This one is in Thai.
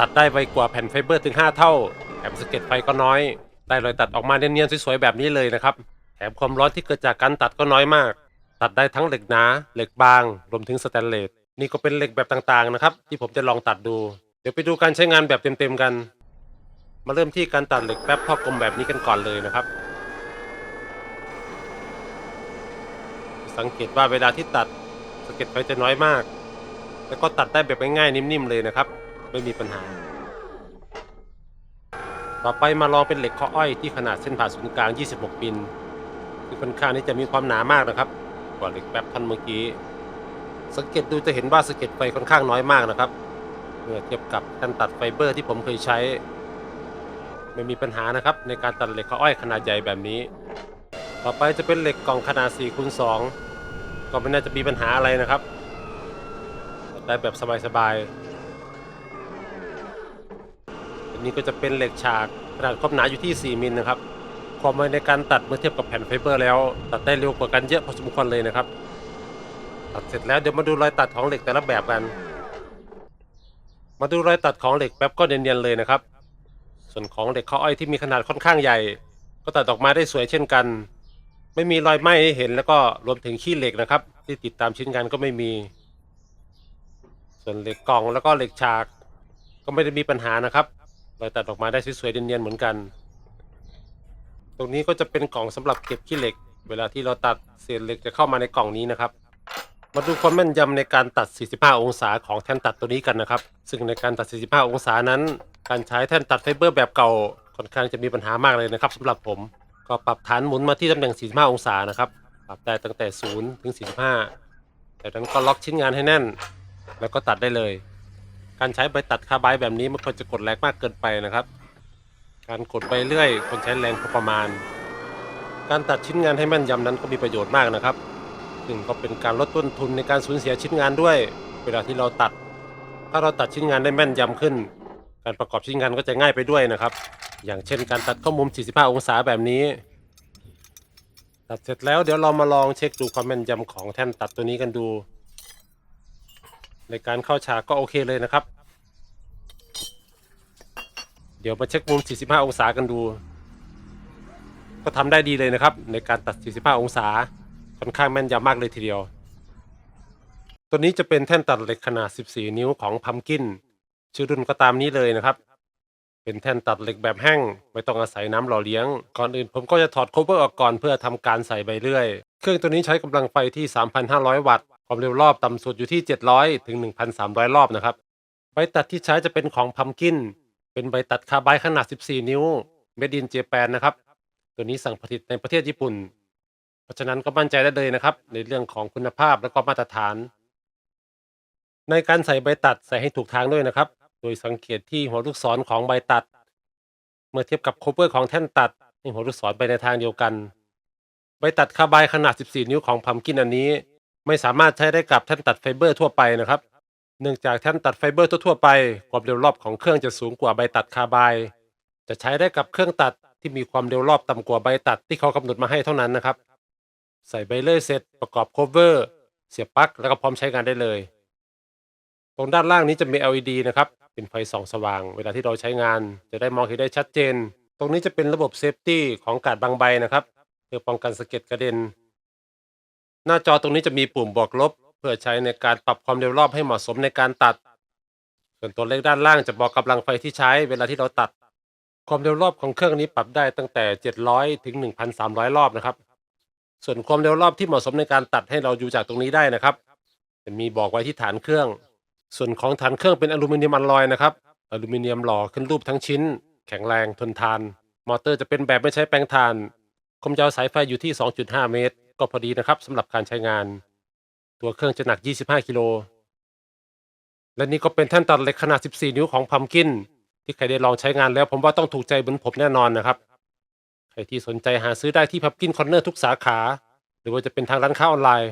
ตัดได้ไวกว่าแผ่นไฟเบอร์ถึง 5 เท่า แถมสะเก็ดไฟก็น้อย ได้รอยตัดออกมาเนียนๆสวยๆแบบนี้เลยนะครับ แถมความร้อนที่เกิดจากการตัดก็น้อยมาก ตัดได้ทั้งเหล็กหนา เหล็กบาง รวมถึงสแตนเลส นี่ก็เป็นเหล็กแบบต่างๆนะครับ ที่ผมจะลองตัดดู เดี๋ยวไปดูการใช้งานแบบเต็มๆกัน มาเริ่มที่การตัดเหล็กแป๊บท่อกลมแบบนี้กันก่อนเลยนะครับ สังเกตว่าเวลาที่ตัดสะเก็ดไฟจะน้อยมาก แล้วก็ตัดได้แบบง่ายๆนิ่มๆเลยนะครับ ไม่มีปัญหา ต่อไปมาลองเป็นเหล็กข้ออ้อยที่ขนาดเส้นผ่าศูนย์กลาง 26 มิลที่ค่อนข้างที่จะมีความหนามากนะครับ กว่าเหล็กแป๊บท่อนเมื่อกี้ สังเกตดูจะเห็นว่าสะเก็ดไฟค่อนข้างน้อยมากนะครับเมื่อเทียบกับการตัดไฟเบอร์ที่ผมเคยใช้ ไม่มีปัญหานะครับ ในการตัดเหล็กข้ออ้อยขนาดใหญ่แบบนี้ ต่อไปจะเป็นเหล็กกล่องขนาด4คูณ2ก็ไม่น่าจะมีปัญหาอะไรนะครับตัดได้แบบสบายๆ นนี้ก็จะเป็นเหล็กฉากขนาดความหนาอยู่ที่ 4มิลนะครับความไวในการตัดเมื่อเทียบกับแผ่นไฟเบอร์แล้ว ตัดได้เร็วกว่ากันเยอะพอสมควรเลยนะครับ ตัดเสร็จแล้วเดี๋ยวมาดูรอยตัดของเหล็กแต่ละแบบกัน มาดูรอยตัดของเหล็กแป๊บก็เนียนๆเลยนะครับ ส่วนของเหล็กข้ออ้อยที่มีขนาดค่อนข้างใหญ่ ก็ตัดออกมาได้สวยเช่นกัน ไม่มีรอยไหม้ให้เห็นแล้วก็รวมถึงขี้เหล็กนะครับ ที่ติดตามชิ้นงานก็ไม่มี ส่วนเหล็กกล่องแล้วก็เหล็กฉาก ก็ไม่ได้มีปัญหานะครับ เรอยตัดออกมาได้สวยๆเนียนๆเหมือนกัน ตรงนี้ก็จะเป็นกล่องสำหรับเก็บขี้เหล็ก เวลาที่เราตัดเศษเหล็กจะเข้ามาในกล่องนี้นะครับ มาดูความแม่นยำในการตัด 45 องศาของแท่นตัดตัวนี้กันนะครับ ซึ่งในการตัด 45 องศานั้น การใช้แท่นตัดไฟเบอร์แบบเก่าค่อนข้างจะมีปัญหามากเลยนะครับสำหรับผมก็ปรับฐานหมุนมาที่ตำแหน่ง 45 องศานะครับ ปรับได้ตั้งแต่ 0 ถึง 45จากนั้นก็ล็อกชิ้นงานให้แน่น แล้วก็ตัดได้เลย การใช้ใบตัดคาร์ไบด์แบบนี้ไม่ควรจะกดแรงมากเกินไปนะครับ การกดไปเรื่อยควรใช้แรงพอประมาณ การตัดชิ้นงานให้แม่นยำนั้นก็มีประโยชน์มากนะครับซึ่งก็เป็นการลดต้นทุนในการสูญเสียชิ้นงานด้วย เวลาที่เราตัด ถ้าเราตัดชิ้นงานได้แม่นยำขึ้น การประกอบชิ้นงานก็จะง่ายไปด้วยนะครับ อย่างเช่นการตัดเข้ามุม 45 องศาแบบนี้ ตัดเสร็จแล้วเดี๋ยวเรามาลองเช็คดูความแม่นยำของแท่นตัดตัวนี้กันดู ในการเข้าฉากก็โอเคเลยนะครับ เดี๋ยวมาเช็คมุม 45 องศากันดู ก็ทำได้ดีเลยนะครับ ในการตัด 45 องศา ค่อนข้างแม่นยำมากเลยทีเดียว ตัวนี้จะเป็นแท่นตัดเหล็กขนาด 14 นิ้วของพัมกิน ชื่อรุ่นก็ตามนี้เลยนะครับ เป็นแท่นตัดเหล็กแบบแห้ง ไม่ต้องอาศัยน้ำหล่อเลี้ยง ก่อนอื่นผมก็จะถอดโคเวอร์ออกก่อนเพื่อทำการใส่ใบเลื่อย เครื่องตัวนี้ใช้กำลังไฟที่ 3,500 วัตต์ ความเร็วรอบต่ำสุดอยู่ที่ 700 ถึง 1,300 รอบนะครับ ใบตัดที่ใช้จะเป็นของพัมกิน เป็นใบตัดคาร์ไบด์ขนาด 14 นิ้ว Made in Japan นะครับ ตัวนี้สั่งผลิตในประเทศญี่ปุ่น เพราะฉะนั้นก็มั่นใจได้เลยนะครับ ในเรื่องของคุณภาพและก็มาตรฐาน ในการใส่ใบตัดใส่ให้ถูกทางด้วยนะครับ โดยสังเกตที่หัวลูกศรของใบตัด เมื่อเทียบกับโคเวอร์ของแท่นตัดให้หัวลูกศรไปในทางเดียวกัน ใบตัดคาร์ไบด์ขนาด 14 นิ้วของพัมกินอันนี้ ไม่สามารถใช้ได้กับแท่นตัดไฟเบอร์ทั่วไปนะครับ เนื่องจากแท่นตัดไฟเบอร์ทั่วๆไป ความเร็วรอบของเครื่องจะสูงกว่าใบตัดคาร์ไบด์จะใช้ได้กับเครื่องตัดที่มีความเร็วรอบต่ำกว่าใบตัดที่เขากำหนดมาให้เท่านั้นนะครับ ใส่ใบเลื่อยเสร็จประกอบโคเวอร์เสียบปลั๊กแล้วก็พร้อมใช้งานได้เลย ตรงด้านล่างนี้จะมี LED นะครับ เป็นไฟส่องสว่าง เวลาที่เราใช้งาน จะได้มองเห็นได้ชัดเจน ตรงนี้จะเป็นระบบเซฟตี้ของกาดบางใบนะครับ เพื่อป้องกันสะเก็ดกระเด็น หน้าจอตรงนี้จะมีปุ่มบวกลบ เพื่อใช้ในการปรับความเร็วรอบให้เหมาะสมในการตัด ส่วนตัวเลขด้านล่างจะบอกกำลังไฟที่ใช้เวลาที่เราตัด ความเร็วรอบของเครื่องนี้ปรับได้ตั้งแต่ 700 ถึง 1,300 รอบนะครับ ส่วนความเร็วรอบที่เหมาะสมในการตัดให้เราดูจากตรงนี้ได้นะครับ จะมีบอกไว้ที่ฐานเครื่อง ส่วนของฐานเครื่องเป็นอลูมิเนียมอลลอยนะครับ อลูมิเนียมหล่อขึ้นรูปทั้งชิ้น แข็งแรงทนทาน มอเตอร์จะเป็นแบบไม่ใช้แปลงถ่านความยาวสายไฟอยู่ที่ 2.5 เมตร ก็พอดีนะครับสำหรับการใช้งาน ตัวเครื่องจะหนัก 25 กิโล และนี่ก็เป็นแท่นตัดเหล็กขนาด 14 นิ้วของพัมกิน ที่ใครได้ลองใช้งานแล้ว ผมว่าต้องถูกใจเหมือนผมแน่นอนนะครับ ใครที่สนใจหาซื้อได้ที่พัมกินคอนเนอร์ทุกสาขา หรือว่าจะเป็นทางร้านค้าออนไลน์